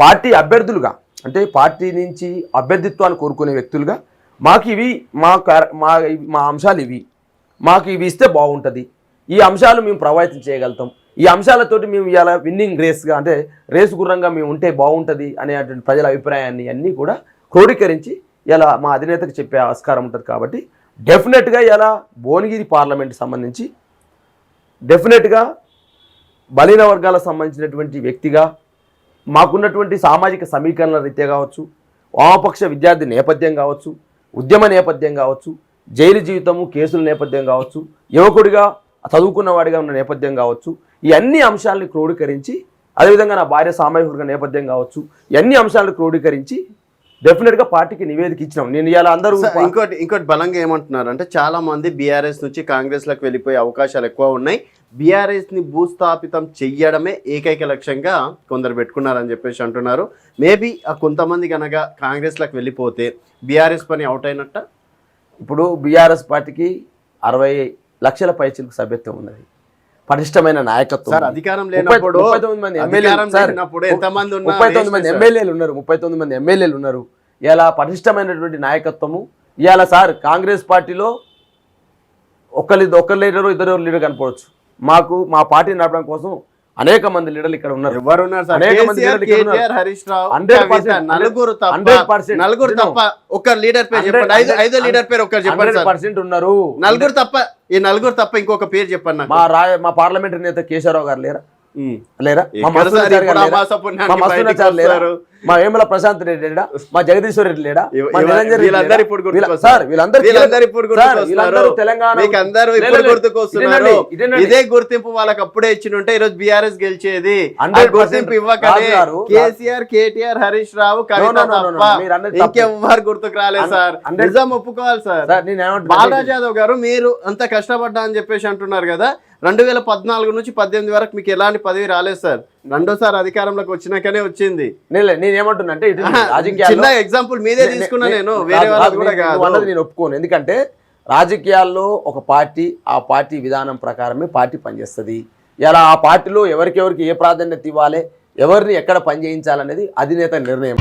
Party అభ్యర్థులుగా అంటే party నుంచి అభ్యర్థిత్వాన్ని కోరుకునే వ్యక్తులుగా మాకు ఇవి మా మా మా అంశాలు ఇవి. మాకు ఇవి ఇస్తే బాగుంటుంది. ఈ అంశాలు మేము ప్రభావితం చేయగలుగుతాం. ఈ అంశాలతోటి మేము ఇవాళ విన్నింగ్ రేస్గా అంటే రేసు గుర్రంగా మేము ఉంటే బాగుంటుంది అనేటువంటి ప్రజల అభిప్రాయాన్ని అన్నీ కూడా క్రోడీకరించి ఇలా మా అధినేతకు చెప్పే ఆస్కారం ఉంటుంది కాబట్టి డెఫినెట్గా ఇలా భువనగిరి పార్లమెంట్ సంబంధించి డెఫినెట్గా బలీన వర్గాలకు సంబంధించినటువంటి వ్యక్తిగా మాకున్నటువంటి సామాజిక సమీకరణల రీత్యా కావచ్చు వామపక్ష విద్యార్థి నేపథ్యం కావచ్చు ఉద్యమ నేపథ్యం కావచ్చు జైలు జీవితము కేసుల నేపథ్యం కావచ్చు యువకుడిగా చదువుకున్నవాడిగా ఉన్న నేపథ్యం కావచ్చు ఈ అన్ని అంశాలని క్రోడీకరించి అదేవిధంగా నా భార్య సామాజిక నేపథ్యం కావచ్చు ఈ అన్ని అంశాలను క్రోడీకరించి డెఫినెట్గా పార్టీకి నివేదిక ఇచ్చినాం. నేను ఇలా అందరూ ఇంకోటి ఇంకోటి బలంగా ఏమంటున్నారు అంటే చాలా మంది బీఆర్ఎస్ నుంచి కాంగ్రెస్లకు వెళ్ళిపోయే అవకాశాలు ఎక్కువ ఉన్నాయి. బీఆర్ఎస్ని భూస్థాపితం చెయ్యడమే ఏకైక లక్ష్యంగా కొందరు పెట్టుకున్నారని చెప్పేసి అంటున్నారు. మేబీ ఆ కొంతమంది కనుక కాంగ్రెస్లకు వెళ్ళిపోతే బీఆర్ఎస్ పని అవుట్ అయినట్ట? ఇప్పుడు బీఆర్ఎస్ పార్టీకి అరవై లక్షల పైచిలకు సభ్యత్వం ఉన్నది. పటిష్టమైన నాయకత్వం. అధికారం లేనప్పుడు ముప్పై తొమ్మిది మంది ఎమ్మెల్యేలు ముప్పై తొమ్మిది మంది. ఎమ్మెల్యేలు ఉన్నారు ముప్పై తొమ్మిది మంది ఎమ్మెల్యేలు ఉన్నారు. ఇలా పటిష్టమైనటువంటి నాయకత్వము ఇవాళ సార్ కాంగ్రెస్ పార్టీలో ఒకరి ఒకరు లీడరు ఇద్దరు లీడర్ కనపడవచ్చు మాకు మా పార్టీ నడపడం కోసం అనేక మంది లీడర్లు ఇక్కడ ఉన్నారు. ఎవరు ఉన్నారు సార్? అనేక మంది కేసీఆర్, లీడర్లు ఇక్కడ ఉన్నారు. కేటీఆర్, హరీష్ రావు 100% కవిత, నలుగురు తప్ప 100% నలుగురు తప్ప ఒక్క లీడర్ పేరు చెప్పండి. ఐదు ఐదో లీడర్ పేరు ఒక్కరు చెప్పండి పర్సెంట్ ఉన్నారు. నలుగురు తప్ప ఈ నలుగురు తప్ప ఇంకొక పేరు చెప్పండి మా రాయ మా పార్లమెంటరీ నేత కేశవరావు గారు లేరా. లేరా? మా లేరా? మా వేముల ప్రశాంత్ రెడ్డి లేడా మా జగదీశ్వర్ రెడ్డి లేడా వీళ్ళందరూ? ఇప్పుడు. సార్ వీళ్ళందరూ వీళ్ళందరూ తెలంగాణ అందరూ ఇప్పుడు. గుర్తుకొస్తున్నారు. ఇదే గుర్తింపు వాళ్ళకి అప్పుడే ఇచ్చి ఉంటే ఈరోజు బీఆర్ఎస్ గెలిచేది ఆ 100% గుర్తింపు ఇవ్వకనే రాజు కేసీఆర్ కేటీఆర్ హరీష్ రావు. ఇంకెవ్వరు గుర్తుకు రాలేదు సార్ నిజం ఒప్పుకోవాలి సార్ బాలరాజ్ యాదవ్ గారు మీరు అంత కష్టపడ్డా అని చెప్పేసి అంటున్నారు కదా రెండు వేల పద్నాలుగు నుంచి పద్దెనిమిది వరకు మీకు ఎలాంటి పదవి రాలేదు సార్ రెండోసారి అధికారంలోకి వచ్చినాకనే వచ్చింది. అంటే చిన్న ఎగ్జాంపుల్ మీదే తీసుకున్నా నేను వేరే వాళ్ళది రాజు, కూడా నేను- కాదు. ఒప్పుకోను. ఎందుకంటే రాజకీయాల్లో ఒక పార్టీ ఆ పార్టీ విధానం ప్రకారమే పార్టీ పనిచేస్తుంది. ఇలా ఆ పార్టీలో ఎవరికెవరికి ఏ ప్రాధాన్యత ఇవ్వాలి ఎవరిని ఎక్కడ పని చేయించాలనేది అధినేత నిర్ణయం.